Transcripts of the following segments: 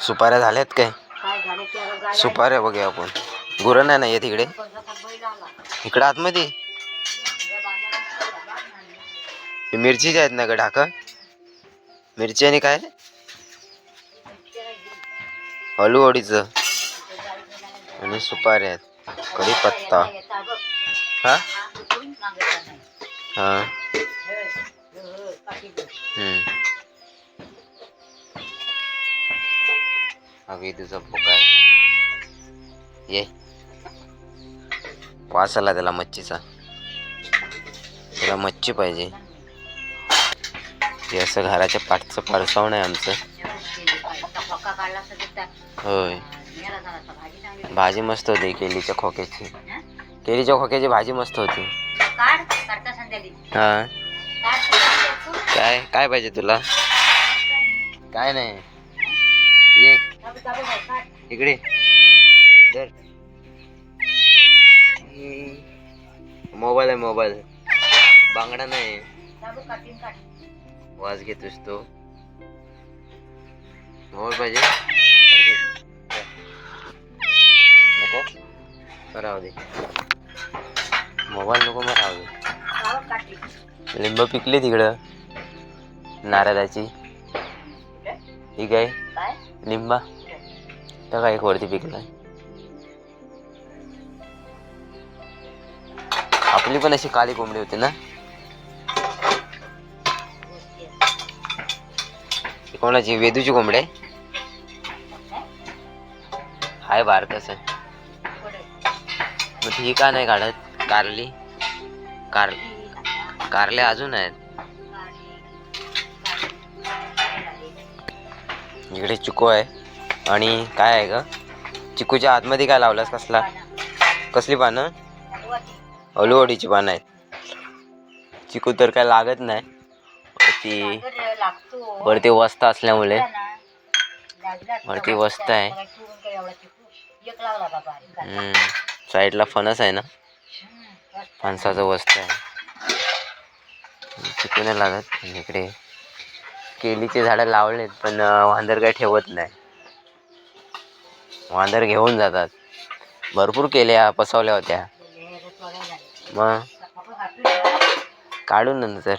सुपाऱ्या झाल्यात काय सुपाऱ्या बघूया आपण गुरं नाही ना येत इकडे इकडे आतमध्ये. हे मिरचीच्या आहेत ना ग ढाका मिरची आणि काय. हळूहळीचं आणि सुपाऱ्या आहेत येता बघ. हा हा, भोका आहे ये वास आला त्याला मच्छीचा त्याला मच्छी पाहिजे हे असं घराच्या पाठचं परसावण आहे आमचं काय. होय. भाजी मस्त होती केलीच्या खोक्याची? केलीच्या खोक्याची भाजी मस्त होती हा तू. काय काय पाहिजे तुला काय नाही ये. इकडे धर मोबाईल आहे मोबाईल बांगडा नाही. वाज घेतोस तो मोबाईल पाहिजे. नको राहू दे मोबाईल नको मग राहू दे. लिंब पिकली तिकडं नारळाची? ही काय काय? लिंबा तर काय एक वरती पिकलाय आपली पण अशी काळी कोंबडी होती ना? कोणाची? वेदूची कोंबडी आहे? काय? हाय आहे मग ही का नाही काढत? कारली? कार कारले अजून आहेत. इकडे चिकू आहे. आणि काय आहे ग? चिकूच्या आतमध्ये काय लावलास कसला? कसली पानं? अलुवडीची पानं आहेत. चिकू तर काय लागत नाही. ती वरती वस्त असल्यामुळे. वरती वस्त आहे. साईडला फणस आहे ना? फणसाचं वस्त आहे. चिकू नाही लागत. इकडे केळीचे झाडं लावलेत पण वांदर काय ठेवत नाही. वांदर घेऊन जातात. भरपूर केल्या पसवल्या होत्या. मग? काढून नंतर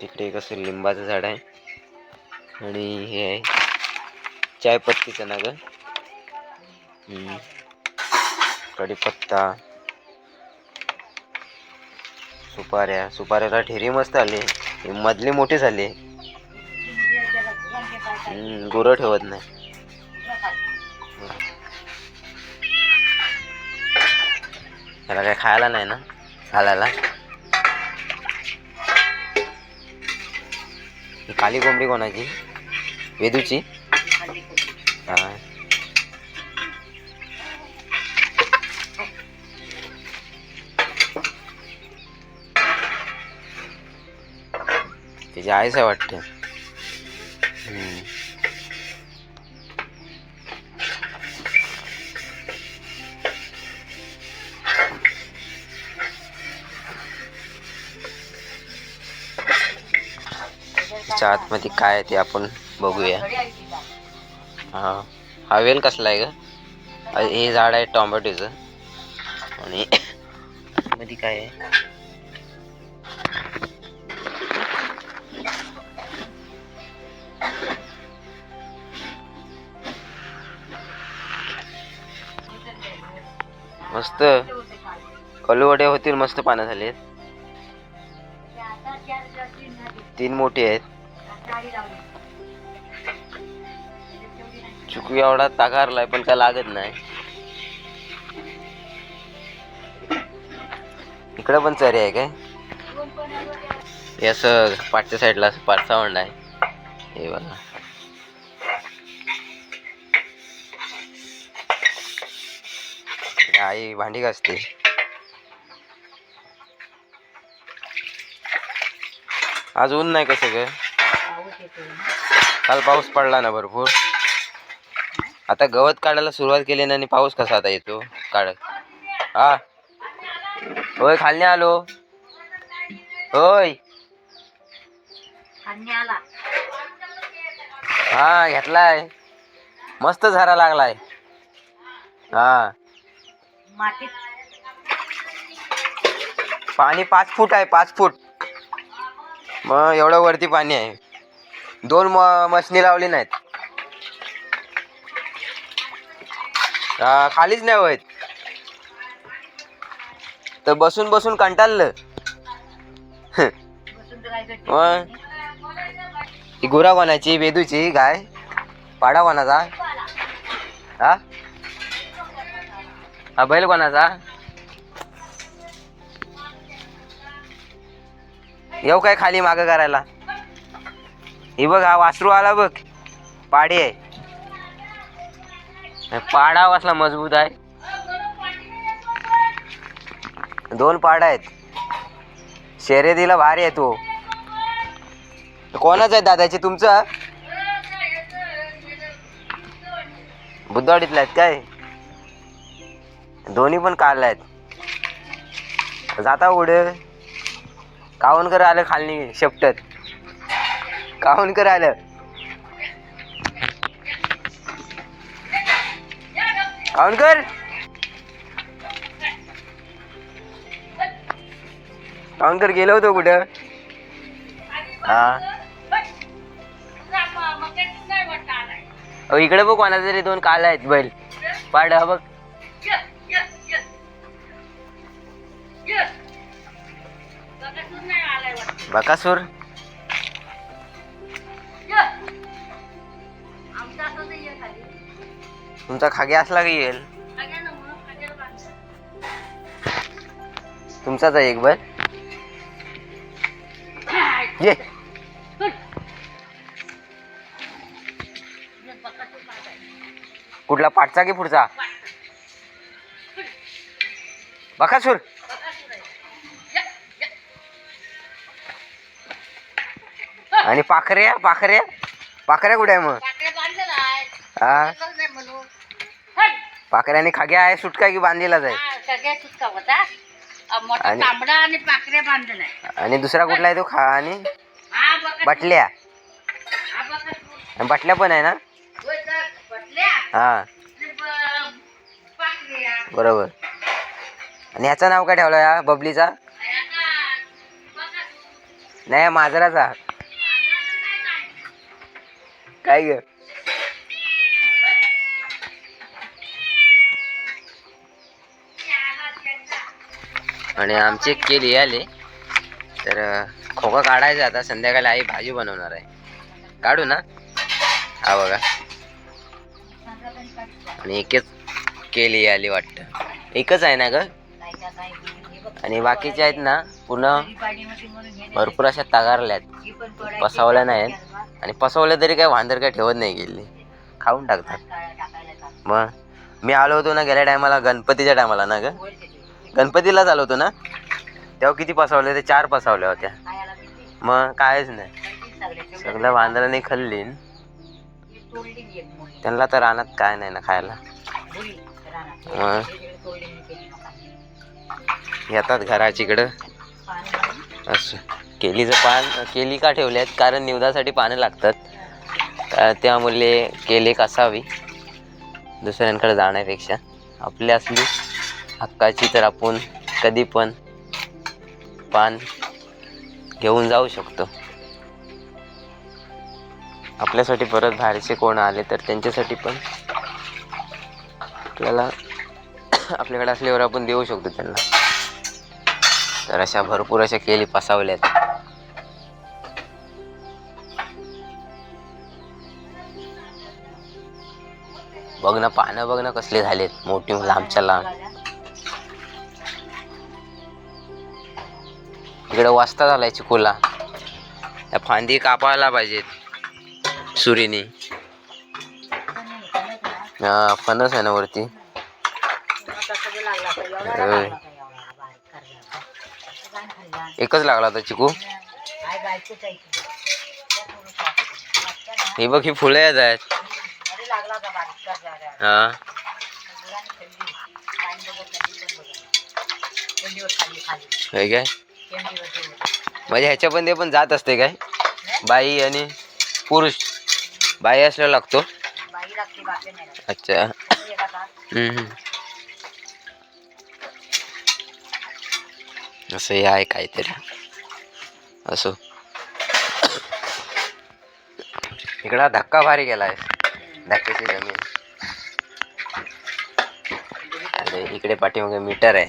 तिकडे एक असं लिंबाचं झाड आहे. आणि हे आहे. चायपत्तीचं ना ग? कढीपत्ता. सुपाऱ्या. सुपाऱ्याला ठेरी मस्त आली. मधली मोठी झाली. गुरं ठेवत नाही. त्याला काय खायला नाही ना? घालायला. काली कोंबडी कोणाची? वेदूची. हा. त्याची आईच आहे वाटते. त्याच्या आतमध्ये काय आहे ते आपण बघूया. हा. हा वेल कसला आहे ग? हे झाड आहे टोमॅटोचं. आणि मध्ये काय आहे? मस्त. ते कलवडे होतील मस्त पानं झाले आहेत तीन मोठी आहेत. चुकू एवढा तागारलाय पण काय लागत नाही. इकडं पण चरी आहे काय? हे असं पाठच्या साईडला असं पारसावंड आहे हे बघा. आई भांडी घासते. आज ऊन नाही कसं ना. काल पाऊस पडला ना भरपूर. आता गवत काढायला सुरुवात केली ना आणि पाऊस कसा आता येतो? काढ. हा. होय खाली आलो. होय. हा घेतलाय. मस्त झारा लागलाय. हा. मातीत. पाणी पाच फूट आहे पाच फूट. मग एवढं वरती पाणी आहे. दोन म मशनी लावली नाहीत. खालीच नाही होत. तर बसून बसून कंटाळलं. मग? ही गुरा कोणाची वेदूची गाय. पाडा कोणाचा हा? हा बैल कोणाचा? येऊ काय खाली माग करायला? ही बघ हा वासरू आला बघ. पाडी आहे. पाडा वासला मजबूत आहे. दोन पाडा आहेत. शर्यतीला भारी आहे तो. कोणाच आहे दादाची? तुमचं? बुद्धवाडीतला आहेत काय? दोन्ही पण काढला आहेत. जाता उडे कर आलं खालनी शेपटत? कर आलं? कावणकर कर? गेलो होतो कुठं? हा. इकडे बघ कोणाचे तरी दोन काल आहेत बैल. पाड हा बघ. बकासूर. तुमचा खागे असला की येईल. तुमचाच आहे एक बैल. ये. कुठला पाठचा की पुढचा? बकासूर. आणि पाखऱ्या पाखऱ्या पाखऱ्या कुठे आहे मग. हा. पाखऱ्याने खागे आहे सुटका की बांधलेलाच आहे आणि- बांधलेला आहे आणि दुसरा कुठला आहे तो खा आणि. बटल्या बटल्या पण आहे ना. हा. बरोबर आणि ह्याचं नाव काय ठेवलं या बबलीचा. नाही माजराचा. काय ग? आणि आमची एक केली आले. तर खोका काढायचा आता. संध्याकाळी आई भाजी बनवणार आहे. काढू ना? हा बघा. आणि एकच केली आली वाटतं. एकच आहे ना ग? आणि बाकीचे आहेत ना पुन्हा भरपूर अशा तगारल्यात पसावल्या नाहीत आणि पसवलं तरी काय वांदर काय ठेवत नाही गेली. खाऊन टाकतात. मग मी आलो होतो ना गेल्या टायमाला गणपतीच्या टायमाला ना ग. गणपतीलाच आलो होतो ना. तेव्हा किती पसवले ते चार पसवल्या होत्या. मग कायच नाही. सगळ्या वांदराने खाल्ली. त्यांना तर रानात काय नाही ना खायला. मग येतात घराच्या इकडं. असं. केलीचं पान केली का ठेवले आहेत कारण निवदासाठी पानं लागतात. त्यामुळे केली कसावी. दुसऱ्यांकडे जाण्यापेक्षा. आपली असली हक्काची तर आपण कधी पण पान घेऊन जाऊ शकतो. आपल्यासाठी परत बाहेरचे कोण आले तर त्यांच्यासाठी पण आपल्याला आपल्याकडे असल्यावर आपण देऊ शकतो त्यांना. तर अशा भरपूर अशा केली पसावल्यात. बघ ना पानं बघ ना कसले झालेत. मोठी लांबच्या लांब इकडे वाजता झालाय चिकूला. त्या फांदी कापायला पाहिजेत. सुरीने. हा फणस आहे ना वरती. एकच लागला होता चिकू. हे बघ ही फुलं येत आहेत. हा? हे काय? म्हणजे ह्याच्यामध्ये पण जात असते काय? बाई आणि पुरुष. बाई असल्या लागतो. अच्छा. असं हे आहे काहीतरी. असो. इकडा धक्का भारी गेलाय दाखवायची जमीन अरे इकडे पाठीमागे मीटर आहे.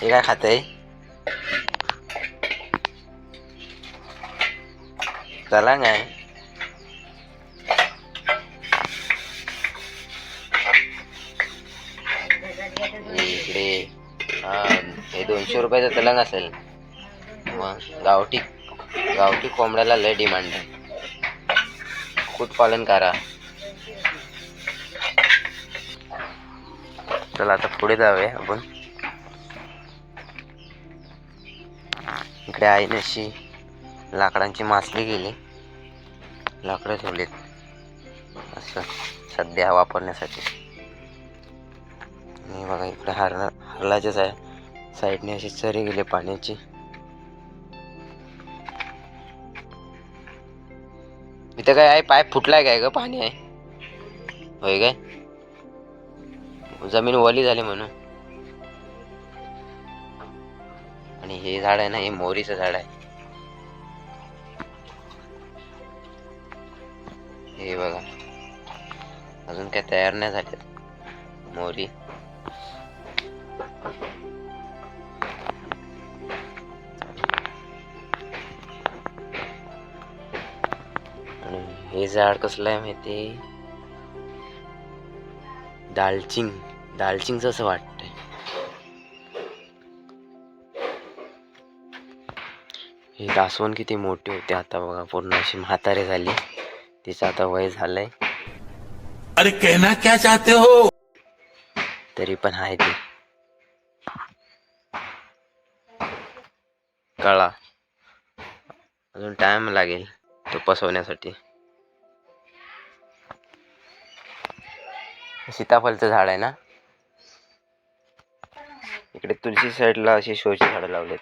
हे काय खात आहे? चला काय इकडे हे दोनशे रुपयाचा तलंग असेल. मग गावठी गावठी कोंबड्याला लय डिमांड आहे. कुटपालन करा. चला आता पुढे जाऊया आपण. इकडे आईने अशी लाकडांची मासली गेली लाकडं ठेवलीत. असं सध्या वापरण्यासाठी आणि बघा इकडे हरला हरलाचेच आहे साईडने अशी चरी गेली पाण्याची. इथं काय आहे? पाय फुटलाय काय ग? पाणी आहे. होय काय? जमीन ओली झाली म्हणून. आणि हे झाड आहे ना हे मोरीचं झाड आहे. हे बघा. अजून काय तयार नाही झाले मोरी हे झाड कसलं आहे माहिती? दालचिंग. दालचिंगचं असं वाटतंय. ही दासवण किती मोठी होती आता बघा पूर्ण अशी म्हातारी झाली. तिचं आता वय झालंय. अरे कहना क्या चाहते हो? तरी पण आहे ती. कळा. अजून टाइम लागेल तो पसवण्यासाठी. सीताफळचं झाड आहे ना? इकडे तुळशी साईडला अशी शोची झाडं लावलेत.